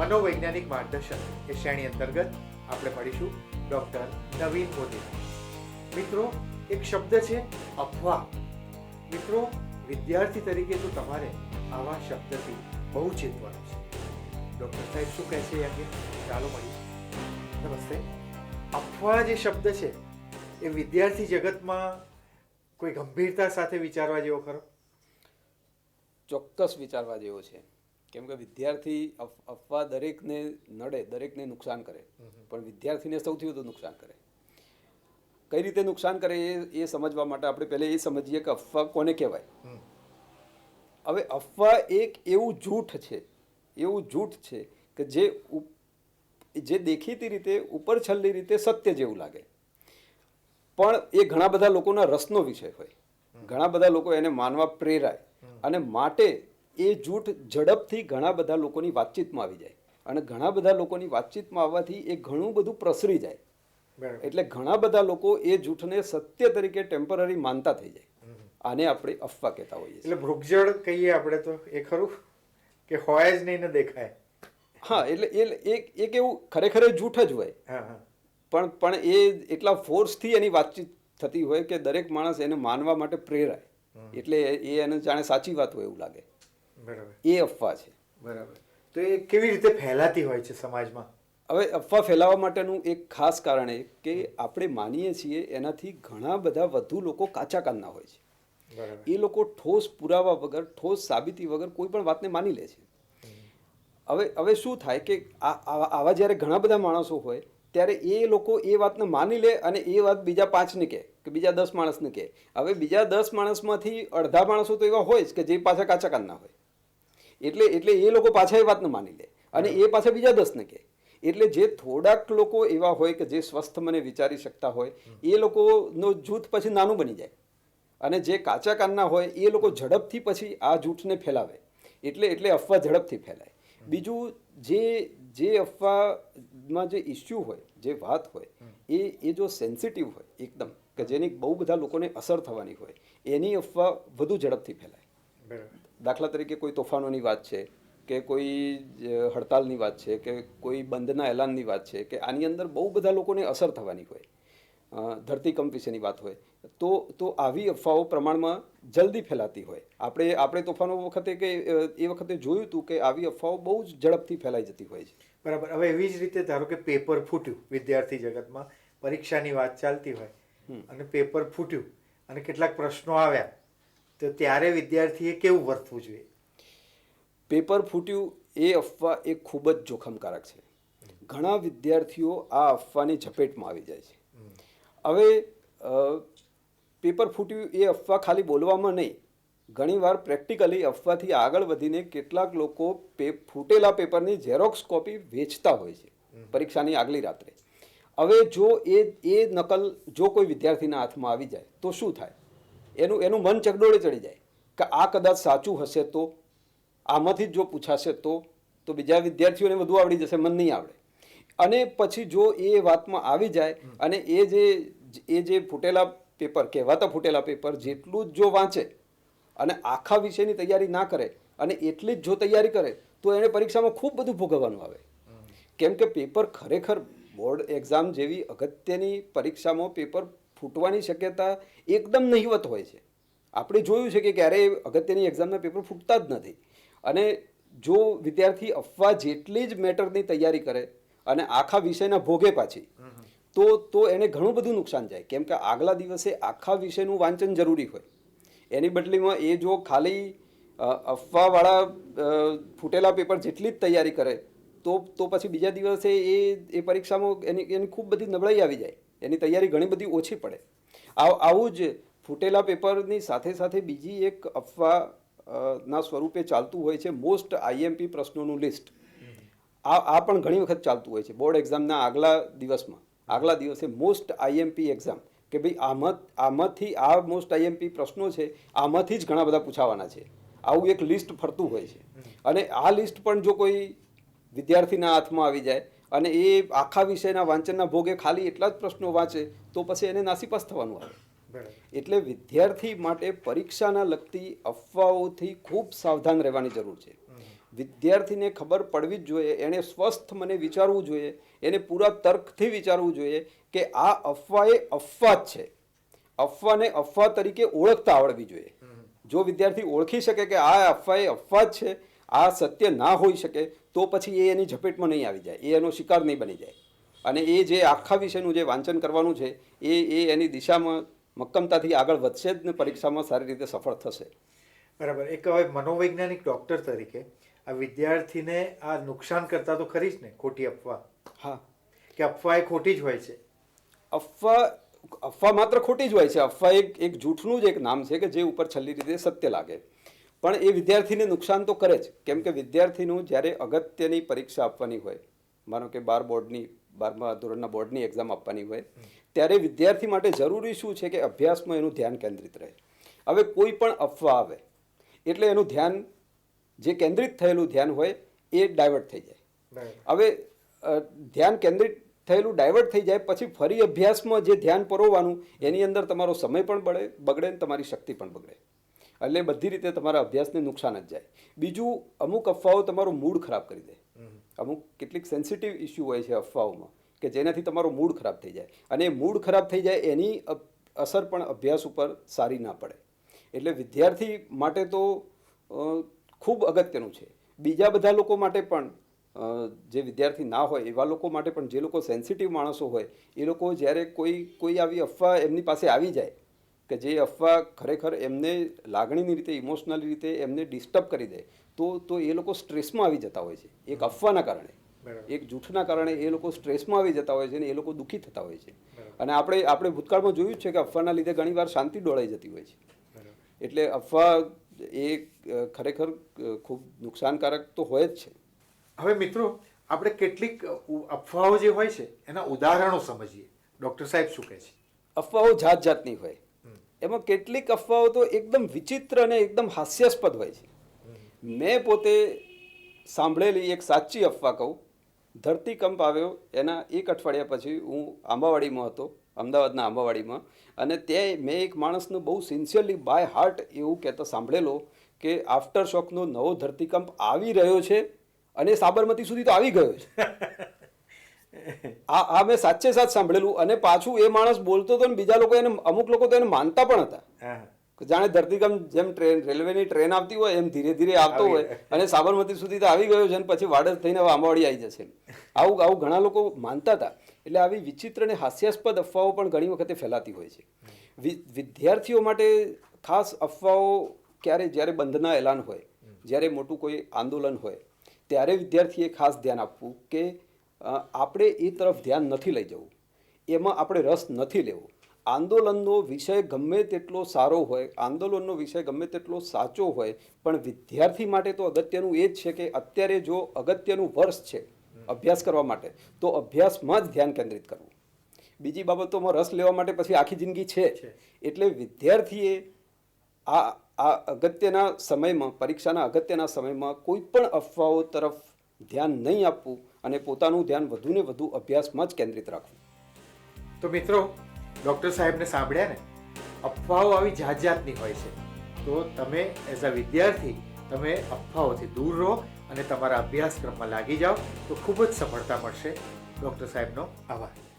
મનોવૈજ્ઞાનિક માર્ગદર્શન એ શ્રેણી અંતર્ગત આપણે મળીશું ડૉક્ટર નવીન મોદી મિત્રો, એક શબ્દ છે, અફવા. મિત્રો, વિદ્યાર્થી તરીકે તો તમારે આવા શબ્દથી બહુ ચેતવાનું છે. ડૉક્ટર સાહેબ શું કહે છે અંગે? ચાલો મળીએ. નમસ્તે. અફવા જે શબ્દ છે, એ વિદ્યાર્થી જગતમાં કોઈ ગંભીરતા સાથે વિચારવા જેવો ખરો? ચોક્કસ વિચારવા જેવો છે. કેમ કે વિદ્યાર્થી અફ- અફવા દરેકને નડે દરેકને નુકસાન કરે. પણ વિદ્યાર્થીને સૌથી વધુ નુકસાન કરે. કઈ રીતે નુકસાન કરે એ એ સમજવા માટે આપણે પહેલા એ સમજીએ કે અફવા કોને કહેવાય? હવે અફવા એક એવું જૂઠ છે એવું જૂઠ છે કે જે જે દેખીતી રીતે ઉપર છલ્લી રીતે સત્ય જેવું લાગે. પણ એ ઘણા બધા લોકોના રસનો વિષય હોય. ઘણા બધા લોકો એને માનવા પ્રેરાય. અને માટે એ જૂઠ ઝડપથી ઘણા બધા લોકોની વાતચીતમાં આવી જાય. અને ઘણા બધા લોકોની વાતચીતમાં આવવાથી એ ઘણું બધું પ્રસરી જાય. એટલે ઘણા બધા લોકો એ જૂઠને સત્ય તરીકે ટેમ્પરરી માનતા થઈ જાય. આને આપણે અફવા કહેતા હોઈએ એટલે ભૃગજળ કહીએ આપણે તો એ ખરું? કે હોય જ નહીં ને દેખાય. હા એટલે એ એક એક એવું ખરેખર જૂઠ જ હોય. પણ પણ એ એટલા ફોર્સથી એની વાતચીત થતી હોય કે દરેક માણસ એને માનવા માટે પ્રેરાય. એટલે એ એને જાણે સાચી વાત હોય એવું લાગે. બરાબર. એ અફવા છે. બરાબર. તો એ કેવી રીતે ફેલાતી હોય છે સમાજમાં? હવે અફવા ફેલાવવા માટેનું એક ખાસ કારણ એ કે આપણે માનીએ છીએ એનાથી ઘણા બધા વધુ લોકો કાચા કાનના હોય છે. એ લોકો ઠોસ પુરાવા વગર ઠોસ સાબિતી વગર કોઈ પણ વાતને માની લે છે. હવે હવે શું થાય કે આવા આવા જ્યારે ઘણા બધા માણસો હોય ત્યારે એ લોકો એ વાતને માની લે અને એ વાત બીજા પાંચને કહે કે બીજા દસ માણસને કહે. હવે બીજા દસ માણસમાંથી અડધા માણસો તો એવા હોય જ કે જે પાછા કાચા કાનના હોય. એટલે એટલે એ લોકો પાછા એ વાતને માની લે. અને એ પાછા બીજા દસને કહે. એટલે જે થોડાક લોકો એવા હોય કે જે સ્વસ્થ મને વિચારી શકતા હોય એ લોકોનો જૂથ પછી નાનું બની જાય. અને જે કાચા કાનના હોય એ લોકો ઝડપથી પછી આ જૂઠને ફેલાવે. એટલે એટલે અફવા ઝડપથી ફેલાય. બીજું જે જે અફવામાં જે ઇસ્યુ હોય જે વાત હોય એ એ જો સેન્સિટિવ હોય એકદમ કે જેની બહુ બધા લોકોને અસર થવાની હોય એની અફવા વધુ ઝડપથી ફેલાય. દાખલા તરીકે કોઈ તોફાનોની વાત છે કે કોઈ હડતાલની વાત છે કે કોઈ બંધના એલાનની વાત છે કે આની અંદર બહુ બધા લોકોને અસર થવાની હોય ધરતીકંપ વિશેની વાત હોય તો તો આવી અફવાઓ પ્રમાણમાં જલ્દી ફેલાતી હોય. આપણે આપણે તોફાનો વખતે કે એ વખતે જોયું હતું કે આવી અફવાઓ બહુ જ ઝડપથી ફેલાઈ જતી હોય છે. બરાબર. હવે એવી જ રીતે ધારો કે પેપર ફૂટ્યું વિદ્યાર્થી જગતમાં પરીક્ષાની વાત ચાલતી હોય અને પેપર ફૂટ્યું અને કેટલાક પ્રશ્નો આવ્યા. તો ત્યારે વિદ્યાર્થીએ કેવું વર્તવું જોઈએ? પેપર ફૂટ્યું એ અફવા એ ખૂબ જ જોખમકારક છે. ઘણા વિદ્યાર્થીઓ આ અફવાની ઝપેટમાં આવી જાય છે. હવે પેપર ફૂટ્યું એ અફવા ખાલી બોલવામાં નહીં. ઘણીવાર પ્રેક્ટિકલી અફવાથી આગળ વધીને કેટલાક લોકો પે, ફૂટેલા પેપરની ઝેરોક્સ કોપી વેચતા હોય છે, પરીક્ષાની આગલી રાત્રે. હવે જો એ એ નકલ, જો કોઈ વિદ્યાર્થીના હાથમાં આવી જાય તો શું થાય? એનું એનું મન ચકડોળે ચડી જાય કે આ કદાચ સાચું હશે તો આમાંથી જ જો પૂછાશે તો તો બીજા વિદ્યાર્થીઓને વધુ આવડી જશે મન નહીં આવડે. અને પછી જો એ વાતમાં આવી જાય અને એ જે એ જે ફૂટેલા પેપર કહેવાતા ફૂટેલા પેપર જેટલું જ જો વાંચે અને આખા વિષયની તૈયારી ના કરે અને એટલી જ જો તૈયારી કરે તો એને પરીક્ષામાં ખૂબ બધું ભોગવવાનું આવે. કેમ કે પેપર ખરેખર બોર્ડ એક્ઝામ જેવી અગત્યની પરીક્ષામાં પેપર ફૂટવાની શક્યતા એકદમ નહિવત હોય છે. આપણે જોયું છે કે ક્યારેય અગત્યની એક્ઝામના પેપર ફૂટતા જ નથી. અને જો વિદ્યાર્થી અફવા જેટલી જ મેટરની તૈયારી કરે અને આખા વિષયના ભોગે પાછી, તો તો એને ઘણું બધું નુકસાન જાય. કેમ કે આગલા દિવસે આખા વિષયનું વાંચન જરૂરી હોય. એની બદલીમાં એ જો ખાલી અફવાવાળા ફૂટેલા પેપર જેટલી જ તૈયારી કરે, તો તો પછી બીજા દિવસે એ એ પરીક્ષામાં એની એની ખૂબ બધી નબળાઈ આવી જાય. એની તૈયારી ઘણી બધી ઓછી પડે. આવ જ ફૂટેલા પેપરની સાથે સાથે બીજી એક અફવા ના સ્વરૂપે ચાલતું હોય છે મોસ્ટ આઈએમપી પ્રશ્નોનું લિસ્ટ. આ આ પણ ઘણી વખત ચાલતું હોય છે બોર્ડ એક્ઝામના આગલા દિવસમાં. આગલા દિવસે મોસ્ટ આઈએમપી એક્ઝામ કે ભાઈ આમાં આમાંથી આ મોસ્ટ આઈએમપી પ્રશ્નો છે, આમાંથી જ ઘણા બધા પૂછાવાના છે. આવું એક લિસ્ટ ફરતું હોય છે. અને આ લિસ્ટ પણ જો કોઈ વિદ્યાર્થીના હાથમાં આવી જાય અને એ આખા વિષયના વાંચનના ભોગે ખાલી એટલા જ પ્રશ્નો વાંચે તો પછી એને નાસીપાસ થવાનું આવે. એટલે વિદ્યાર્થી માટે પરીક્ષાના લગતી અફવાઓથી ખૂબ સાવધાન રહેવાની જરૂર છે. વિદ્યાર્થીને ખબર પડવી જ જોઈએ એણે સ્વસ્થ મને વિચારવું જોઈએ એને પૂરા તર્કથી વિચારવું જોઈએ કે આ અફવા એ અફવા જ છે. અફવાને અફવા તરીકે ઓળખતા આવડવી જોઈએ. જો વિદ્યાર્થી ઓળખી શકે કે આ અફવા એ અફવા જ છે આ સત્ય ના હોઈ શકે તો પછી એ એની ઝપેટમાં નહીં આવી જાય એ એનો શિકાર નહીં બની જાય. અને એ જે આખા વિષયનું જે વાંચન કરવાનું છે એ એ એની દિશામાં મક્કમતાથી આગળ વધશે જ ને પરીક્ષામાં સારી રીતે સફળ થશે. બરાબર. એક હવે મનોવૈજ્ઞાનિક ડૉક્ટર તરીકે આ વિદ્યાર્થીને આ નુકસાન કરતા તો ખરી જ ને ખોટી અફવા? હા. કે અફવા એ ખોટી જ હોય છે? અફવા અફવા માત્ર ખોટી જ હોય છે. અફવા એક એક જૂઠનું જ એક નામ છે કે જે ઉપર છેલ્લી રીતે સત્ય લાગે. પણ એ વિદ્યાર્થીને નુકસાન તો કરે જ. કેમ કે વિદ્યાર્થીનું જ્યારે અગત્યની પરીક્ષા આપવાની હોય માનો કે બાર બોર્ડની બારમા ધોરણના બોર્ડની એક્ઝામ આપવાની હોય ત્યારે વિદ્યાર્થી માટે જરૂરી શું છે કે અભ્યાસમાં એનું ધ્યાન કેન્દ્રિત રહે. હવે કોઈ પણ અફવા આવે એટલે એનું ધ્યાન જે કેન્દ્રિત થયેલું ધ્યાન હોય એ ડાયવર્ટ થઈ જાય. હવે ધ્યાન કેન્દ્રિત થયેલું ડાયવર્ટ થઈ જાય પછી ફરી અભ્યાસમાં જે ધ્યાન પરોવાનું એની અંદર તમારો સમય પણ બળે બગડે ને તમારી શક્તિ પણ બગડે. એટલે બધી રીતે તમારા અભ્યાસને નુકસાન જ જાય. બીજું અમુક અફવાઓ તમારું મૂડ ખરાબ કરી દે. અમુક કેટલીક સેન્સિટિવ ઇસ્યુ હોય છે અફવાઓમાં કે જેનાથી તમારો મૂડ ખરાબ થઈ જાય. અને એ મૂડ ખરાબ થઈ જાય એની અસર પણ અભ્યાસ ઉપર સારી ના પડે. એટલે વિદ્યાર્થી માટે તો ખૂબ અગત્યનું છે. બીજા બધા લોકો માટે પણ જે વિદ્યાર્થી ના હોય એવા લોકો માટે પણ જે લોકો સેન્સિટિવ માણસો હોય એ લોકો જ્યારે કોઈ કોઈ આવી અફવા એમની પાસે આવી જાય કે જે અફવા ખરેખર એમને લાગણીની રીતે ઇમોશનલી રીતે એમને ડિસ્ટર્બ કરી દે તો તો એ લોકો સ્ટ્રેસમાં આવી જતા હોય છે. એક અફવાના કારણે. એક જૂઠના કારણે એ લોકો સ્ટ્રેસમાં આવી જતા હોય છે અને એ લોકો દુઃખી થતા હોય છે. અને આપણે આપણે ભૂતકાળમાં જોયું છે કે અફવાના લીધે ઘણીવાર શાંતિ ડોળાઈ જતી હોય છે. એટલે અફવા એ ખરેખર ખૂબ નુકસાનકારક તો હોય જ છે. હવે મિત્રો આપણે કેટલીક અફવાઓ જે હોય છે એના ઉદાહરણો સમજીએ. ડૉક્ટર સાહેબ શું કહે છે? અફવાઓ જાત જાતની હોય. એમાં કેટલીક અફવાઓ તો એકદમ વિચિત્ર અને એકદમ હાસ્યાસ્પદ હોય છે. મેં પોતે સાંભળેલી એક સાચી અફવા કહું. ધરતીકંપ આવ્યો, એના એક અઠવાડિયા પછી હું આંબાવાડીમાં હતો, અમદાવાદના આંબાવાડીમાં, અને ત્યાં મેં એક માણસનું બહુ સિન્સિયરલી બાય હાર્ટ એવું કહેતા સાંભળેલો કે આફ્ટર શોકનો નવો ધરતીકંપ આવી રહ્યો છે અને સાબરમતી સુધી તો આવી ગયો છે. આ આ મેં સાચે સાચ સાંભળેલું અને પાછું એ માણસ બોલતો હતો ને બીજા લોકો એને અમુક લોકો તો એને માનતા પણ હતા. જાણે ધરતીકમ જેમ ટ્રેન રેલવેની ટ્રેન આવતી હોય એમ ધીરે ધીરે આવતો આવી હોય અને સાબરમતી સુધી તો આવી ગયો છે અને પછી વાડજ થઈને હવે આંબાવાડી આવી જશે. આવું આવું ઘણા લોકો માનતા હતા. એટલે આવી વિચિત્ર અને હાસ્યાસ્પદ અફવાઓ પણ ઘણી વખતે ફેલાતી હોય છે. વિદ્યાર્થીઓ માટે ખાસ અફવાઓ ક્યારે જ્યારે બંધના એલાન હોય જ્યારે મોટું કોઈ આંદોલન હોય ત્યારે વિદ્યાર્થીએ ખાસ ધ્યાન આપવું કે આપણે એ તરફ ધ્યાન નથી લઈ જવું. એમાં આપણે રસ નથી લેવો. આંદોલનનો વિષય ગમે તેટલો સારો હોય આંદોલનનો વિષય ગમે તેટલો સાચો હોય પણ વિદ્યાર્થી માટે તો અગત્યનું એ જ છે કે અત્યારે જો અગત્યનું વર્ષ છે અભ્યાસ કરવા માટે તો અભ્યાસમાં જ ધ્યાન કેન્દ્રિત કરવું. બીજી બાબતોમાં રસ લેવા માટે પછી આખી જિંદગી છે. એટલે વિદ્યાર્થીએ આ આ અગત્યના સમયમાં પરીક્ષાના અગત્યના સમયમાં કોઈ પણ અફવાઓ તરફ ધ્યાન નહીં આપવું. અને પોતાનું ધ્યાન વધુને વધુ અભ્યાસમાં જ કેન્દ્રિત રાખવું. તો મિત્રો, ડૉક્ટર સાહેબને સાંભળ્યા ને? અફવાઓ આવી જાત જાતની હોય છે. તો તમે એઝ અ વિદ્યાર્થી, તમે અફવાઓથી દૂર રહો અને તમારા અભ્યાસક્રમમાં લાગી જાઓ. તો ખૂબ જ સફળતા મળશે. ડૉક્ટર સાહેબનો આભાર.